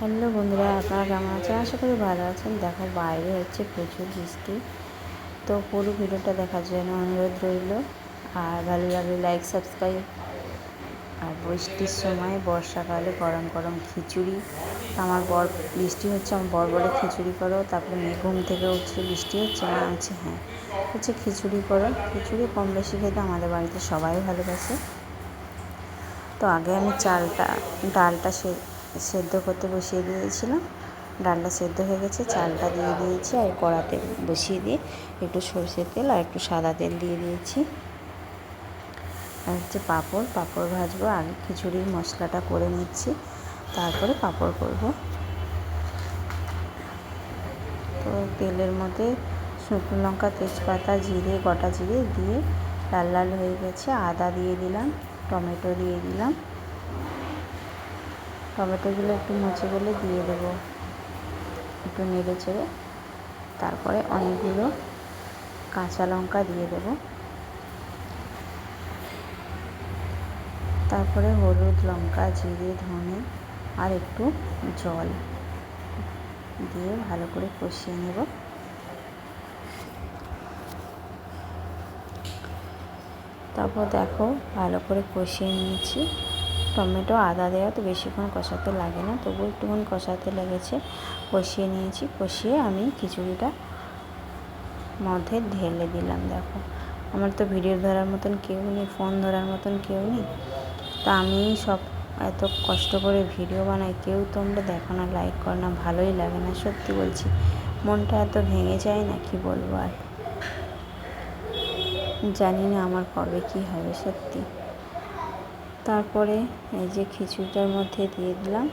Hello বন্ধুরা, আপনারা কেমন আছেন? আশা করি ভালো আছেন। দেখো, বাইরে হচ্ছে প্রচুর বৃষ্টি। তো পুরো ভিডিওটা দেখার জন্য অনুরোধ রইল। আর ভালো লাগলে লাইক সাবস্ক্রাইব আর বৃষ্টির সময় বর্ষাকালে গরম গরম খিচুড়ি। আমার বর, বৃষ্টি হচ্ছে, আমার বর বলে খিচুড়ি করো। তারপরে মেয়ে ঘুম থেকে উঠছে, বৃষ্টি হচ্ছে, মা হচ্ছে হ্যাঁ হচ্ছে খিচুড়ি করো। খিচুড়ি কম বেশি খেতে আমাদের বাড়িতে সবাই ভালোবাসে। তো আগে আমি চালটা, ডালটা সে সেদ্ধ করতে বসিয়ে দিয়েছিলাম। ডালটা সেদ্ধ হয়ে গেছে, চালটা দিয়ে দিয়েছি আর কড়াতে বসিয়ে দিয়ে একটু সরষের তেল আর একটু সাদা তেল দিয়ে দিয়েছি। আর হচ্ছে পাঁপড় পাঁপড় ভাজবো আগে খিচুড়ির মশলাটা করে নিচ্ছি, তারপরে পাঁপড় করব। তো তেলের মধ্যে শুকনো লঙ্কা, তেজপাতা, জিরে, গোটা জিরে দিয়ে লাল লাল হয়ে গেছে, আদা দিয়ে দিলাম, টমেটো দিয়ে দিলাম। টমেটোগুলো একটু মুছে গেলে দিয়ে দেবো। একটু নেড়ে চেড়ে। তারপরে অনেকগুলো কাঁচা লঙ্কা দিয়ে দেবো। তারপরে হলুদ লঙ্কা, জিরে, ধনে আর একটু জল দিয়ে ভালো করে কষিয়ে নেব। তারপর দেখো ভালো করে কষিয়ে নিয়েছি। টমেটো, আদা দেওয়া তো বেশিক্ষণ কষাতে লাগে না, তবু একটুক্ষণ কষাতে লেগেছে। কষিয়ে নিয়েছি, কষিয়ে আমি খিচুড়িটা মধ্যে ঢেলে দিলাম, দেখো। আমার তো ভিডিও ধরার মতন কেউ নেই, ফোন ধরার মতন কেউ নেই। তা আমি সব এত কষ্ট করে ভিডিও বানাই, কেউ তোমরা দেখো না লাইক করো না, ভালোই লাগে না, সত্যি বলছি। মনটা এত ভেঙে যায় না, কি বলব আর? জানি না আমার কবে কি হবে, সত্যি। তারপরে এই যে খিচুড়িটার মধ্যে দিয়ে দিলাম।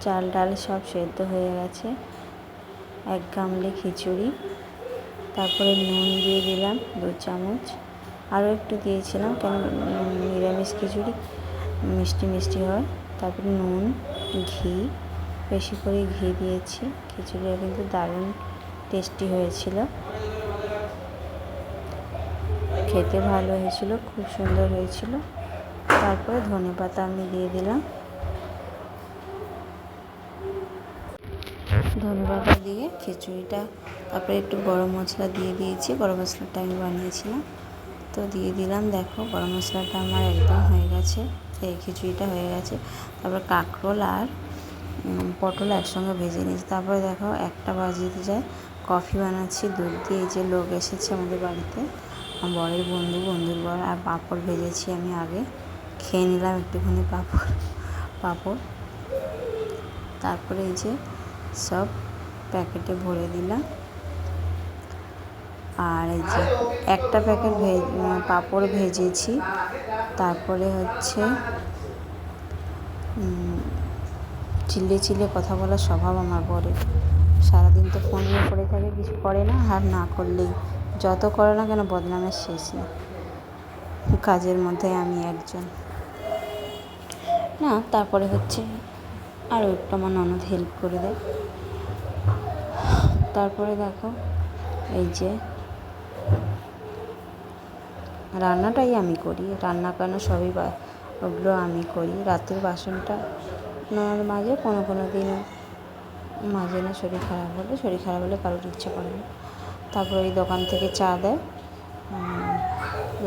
চাল ডাল সব সেদ্ধ হয়ে গেছে। এক গামলে খিচুড়ি। তারপরে নুন দিয়ে দিলাম দু চামচ। আরও একটু দিয়েছিলাম কেন নিরামিষ খিচুড়ি, মিষ্টি মিষ্টি হয়। তারপরে নুন, ঘি, বেশি করে ঘি দিয়েছি। খিচুড়িটা কিন্তু দারুণ টেস্টি হয়েছিল। খেতে ভালো হয়েছিল, খুব সুন্দর হয়েছিল। তারপরে ধনে পাতা আমি দিয়ে দিলাম। ধনে পাতা দিয়ে খিচুড়িটা, তারপরে একটু গরম মশলা দিয়ে দিয়েছি, গরম মশলাটা আমি বানিয়েছিলাম। তো দিয়ে দিলাম, দেখো গরম মশলাটা আমার একদম হয়ে গেছে, এই খিচুড়িটা হয়ে গেছে। তারপর কাঁকরোল আর পটল একসঙ্গে ভেজে নিয়েছি। তারপরে দেখো একটা বাজিতে যায় কফি বানাচ্ছি, দুধ দিয়ে যে লোক এসেছে আমাদের বাড়িতে বরের বন্ধু, বন্ধুর বর, আর পাঁপড় ভেজেছি আমি আগে। খেয়ে নিলাম একটুখানি পাঁপড় পাঁপড়। তারপরে এই যে সব প্যাকেটে ভরে দিলাম। আর এই যে একটা প্যাকেট ভেজ পাঁপড় ভেজেছি। তারপরে হচ্ছে চিল্লে চিল্লে কথা বলার স্বভাব আমার বরের সারাদিন তো ফোন নিয়ে পড়ে থাকে, কিছু করে না, আর না করলেই। যত করে না কেন, বদনামের শেষ নেই। কাজের মধ্যে আমি একজন। না, তারপরে হচ্ছে আরও একটু আমার ননদ হেল্প করে দেয়। তারপরে দেখো, এই যে রান্নাটাই আমি করি, রান্না কেন সবই ওগুলো আমি করি। রাতের বাসনটা নেওয়ার মাঝে, কোনো কোনো দিন মাঝে না শরীর খারাপ হলে, শরীর খারাপ হলে কারোর ইচ্ছা করে না। তারপর ওই দোকান থেকে চা দেয়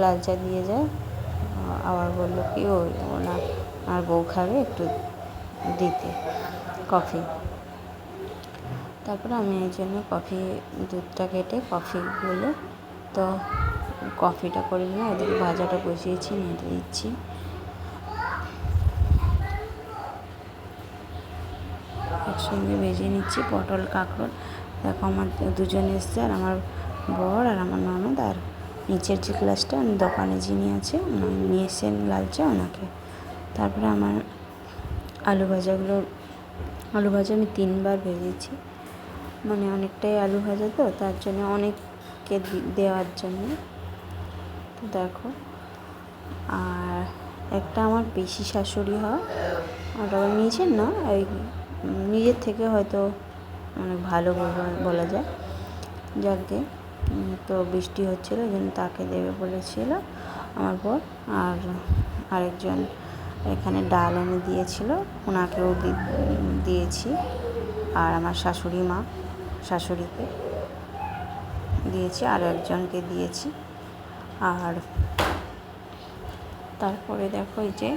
লাল চা দিয়ে যায়। আবার বলল কি, ওই ওনার আর বউ খাবে একটু দিতে, কফি। তারপরে আমি এই জন্য কফি, দুধটা কেটে কফি বলে তো কফিটা করে নিয়ে ওদিকে ভাজাটা বসিয়েছি নেড়ে দিচ্ছি। একসঙ্গে ভেজে নিচ্ছি পটল কাঁকড় দেখো আমার দুজন এসছে, আর আমার বর আর আমার ননদ, আর নিচের যে ক্লাসটা দোকানে যিনি আছে নিয়ে এসছেন লাল চা ওনাকে। তারপরে আমার আলু ভাজাগুলো, আলু ভাজা আমি তিনবার ভেজেছি। মানে অনেকটাই আলু ভাজা তো, তার জন্য অনেককে দেওয়ার জন্য। তো দেখো, আর একটা আমার পিসি শাশুড়ি হয়, ওটা নিয়েছেন না, ওই নিজের থেকে হয়তো অনেক ভালো বলা যায়। যাকে তো বৃষ্টি হচ্ছিল, ওই জন্য তাকে দেবে বলেছিল আমার পর আর আরেকজন এখানে ডাল এনে দিয়েছিল, ওনাকেও দিয়েছি। আর আমার শাশুড়ি মা, শাশুড়িকে দিয়েছি, আর একজনকে দিয়েছি। আর তারপরে দেখো যে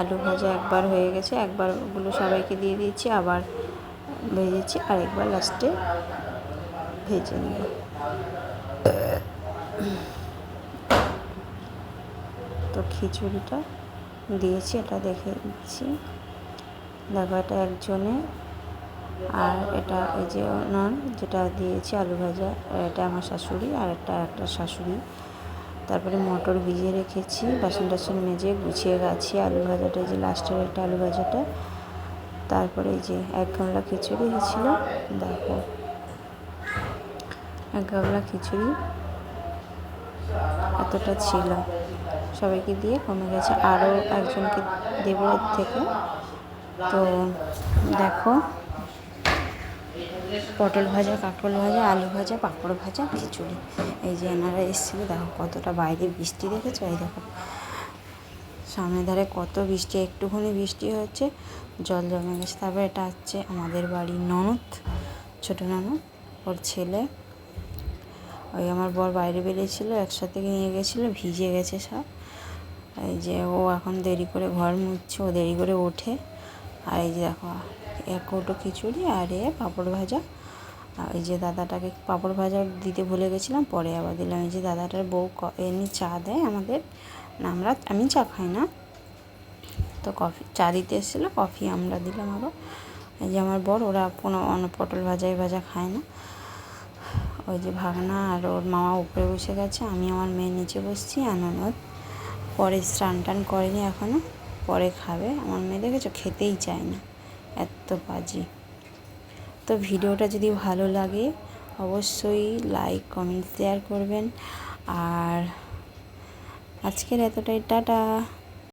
আলু ভাজা একবার হয়ে গেছে একবার ওগুলো সবাইকে দিয়ে দিয়েছি, আবার ভেজেছি আর একবার লাস্টে ভেজে নেব। তো খিচুড়িটা দিয়েছি, এটা দেখে দিচ্ছি। দেখো এটা একজনে। আর এটা এই যে ওনার, যেটা দিয়েছি আলু ভাজা, এটা আমার শাশুড়ি আর একটা একটা শাশুড়ি। তারপরে মটর ভিজিয়ে রেখেছি, বাসন টাসন মেজে গুছিয়ে গেছি আলু ভাজাটা যে লাস্টের একটা আলু ভাজাটা। তারপরে এই যে এক গামলা খিচুড়ি হয়েছিল, দেখো। এক গামলা খিচুড়ি। এতটা ছিল। সবাইকে দিয়ে কমে গেছে। আরও একজনকে দেবো এর থেকে। তো দেখো, পটল ভাজা কাঁকরোল ভাজা, আলু ভাজা, পাঁপড় ভাজা, খিচুড়ি। এই যে এনারা এসেছিল, দেখো কতটা বাইরে বৃষ্টি দেখেছ? এই দেখো, সামনে ধারে কত বৃষ্টি, একটুখানি বৃষ্টি হচ্ছে জল জমে গেছে। তারপর এটা হচ্ছে আমাদের বাড়ির ননদ, ছোটো ননদ, ওর ছেলে। ওই আমার বর বাইরে বেরিয়েছিল, একসাথে নিয়ে গেছিল, ভিজে গেছে সব। এই যে ও এখন দেরি করে ঘর মুছছে, ও দেরি করে ওঠে। আর এই যে দেখো এক কৌটো খিচুড়ি আর এ পাঁপড় ভাজা। এই যে দাদাটাকে পাঁপড় ভাজা দিতে ভুলে গেছিলাম, পরে আবার দিলাম। এই যে দাদাটার বউ এমনি চা দেয় আমাদের। আমরা, আমি চা খাই না। তো কফি, চা দিতে এসেছিল, কফি আমরা দিলাম আবার এই যে আমার বর, ওরা কোনো অন্য পটল ভাজাই ভাজা খায় না। ওই যে ভাগনা আর ওর মামা উপরে বসে গেছে, আমি আমার মেয়ে নিচে বসছি আর ননদ পরে স্নান টান করেনি এখনও পরে খাবে। আমার মেয়ে দেখেছ, খেতেই চায় না। এত বাজি। তো ভিডিওটা যদি ভালো লাগে, অবশ্যই লাইক, কমেন্ট, শেয়ার করবেন। আর আজকের এতটাই, টাটা।